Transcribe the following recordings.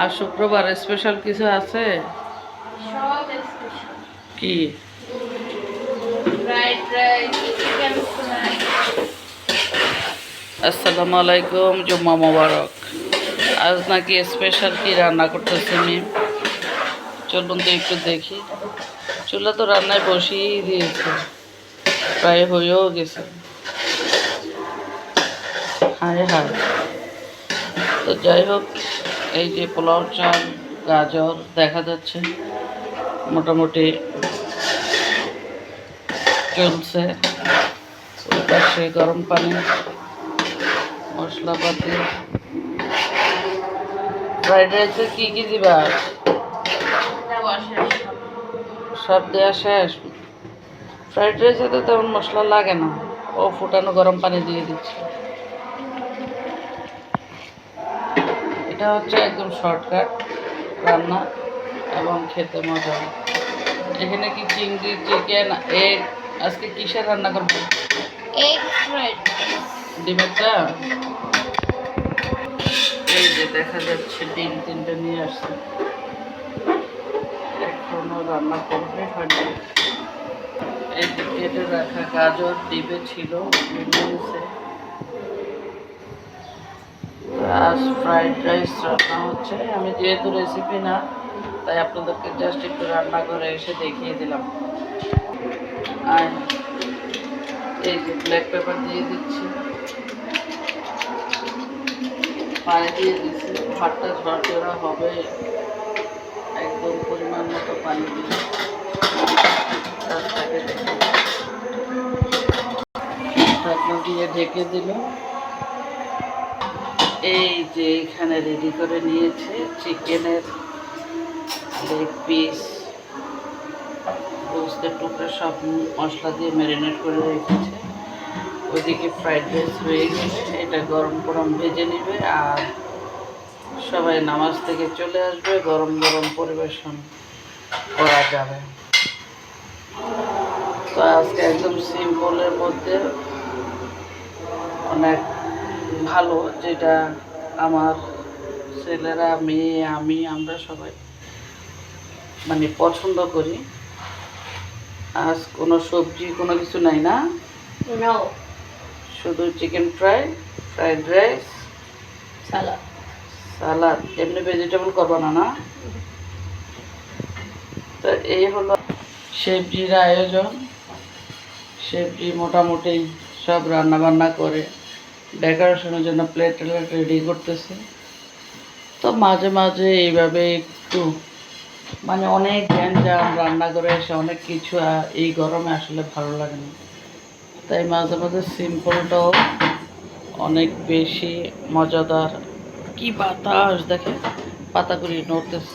আর শুক্রবার স্পেশাল কিছু আছে? কি? আসসালামু আলাইকুম জুম্মা মোবারক। আজ নাকি স্পেশাল কি রান্না করতেছি আমি চলুন তো একটু দেখি। চুলা তো রান্নায় বসিয়েই দিয়েছে। প্রায় হয়েও গেছে। হায় হায়। তো যাই হোক এই যে পোলাও চাল, গাজর দেখা যাচ্ছে। মোটামুটি চলছে। ওই পাশে গরম পানি, মশলাপাতি। ফ্রাইড রাইসে কী কী দিবা? সব দেওয়া শেষ। ফ্রাইড রাইসে তো তেমন মশলা লাগে না। ও ফুটানো গরম পানি দিয়ে দিচ্ছে। এটা হচ্ছে একদম শর্টকাট রান্না এবং খেতে মজা। এখানে কি চিংড়ি চিকেন এগ আজকে কিসের রান্না করব? এগ ফ্রাইড ডিমেরটা? এই যে দেখা যাচ্ছে ডিম তিনটে নিয়ে আসছে। এখনও রান্না করবে হয়নি। এই কেটে রাখা গাজর ডিমে ছিল আজ ফ্রাইড রাইস রান্না হচ্ছে। আমি যেহেতু রেসিপি না, তাই আপনাদেরকে জাস্ট একটু রান্না করে এসে দেখিয়ে দিলাম। আর এই যে ব্ল্যাক পেপার দিয়ে দিচ্ছি। পানি দিয়ে দিচ্ছি। ভাতটা ঝরঝরা হবে। একদম পরিমাণ মতো পানি দিয়ে। দিয়ে ঢেকে দিল এই যে এখানে রেডি করে নিয়েছে চিকেনের লেগ পিস গোস্তের টুকরা সব মশলা দিয়ে ম্যারিনেট করে রেখেছে। ওইদিকে ফ্রাইড রাইস হয়ে গেছে, এটা গরম গরম ভেজে নেবে আর সবাই নামাজ থেকে চলে আসবে, গরম গরম পরিবেশন করা যাবে। তো আজকে একদম সিম্পলের মধ্যে অনেক ভালো যেটা আমার ছেলেরা মেয়ে আমি আমরা সবাই মানে পছন্দ করি। আজ কোনো সবজি কোনো কিছু নাই না? শুধু chicken fry fried rice salad salad এমনি ভেজিটেবল করব না না? তো এই হলো সবজির আয়োজন। সবজি মোটামুটি সব রান্না বান্না করে। ডেকোরেশনের জন্য প্লেট টেলেট রেডি করতেছে। তো মাঝে মাঝে এইভাবে একটু মানে অনেক গ্যাঞ্জাম রান্না করে এসে অনেক কিছু এই গরমে আসলে ভালো লাগে না। তাই মাঝে মাঝে সিম্পলটাও অনেক বেশি মজাদার। কি বাতাস দেখে, পাতাগুলি নড়তেছে।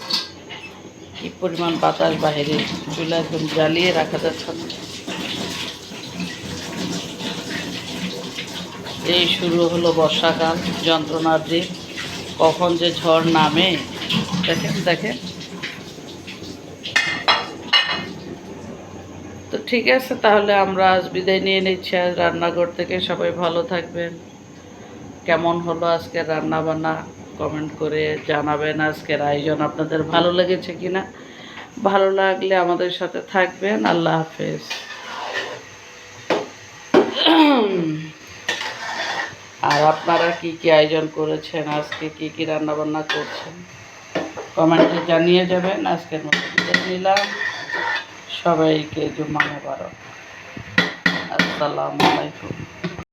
কি পরিমাণ বাতাস বাইরে চুলা একদম জ্বালিয়ে রাখা যাচ্ছে না। এই শুরু হলো বর্ষাকাল, যন্ত্রণার দিন। কখন যে ঝড় নামে, দেখেন দেখেন। তো ঠিক আছে, তাহলে আমরা আজ বিদায় নিয়ে নিচ্ছি। আজ রান্নাঘর থেকে সবাই ভালো থাকবেন। কেমন হলো আজকের রান্না বান্না কমেন্ট করে জানাবেন। আজকের আয়োজন আপনাদের ভালো লেগেছে কিনা? ভালো লাগলে আমাদের সাথে থাকবেন। আল্লাহ হাফেজ আর আপনারা কি কি আয়োজন করেছেন? আজকে কি কি রান্না বান্না করছেন? কমেন্টে জানিয়ে যাবেন। আজকের নিলাম। সবাইকে জুম্মা মোবারক। আসসালামু আলাইকুম।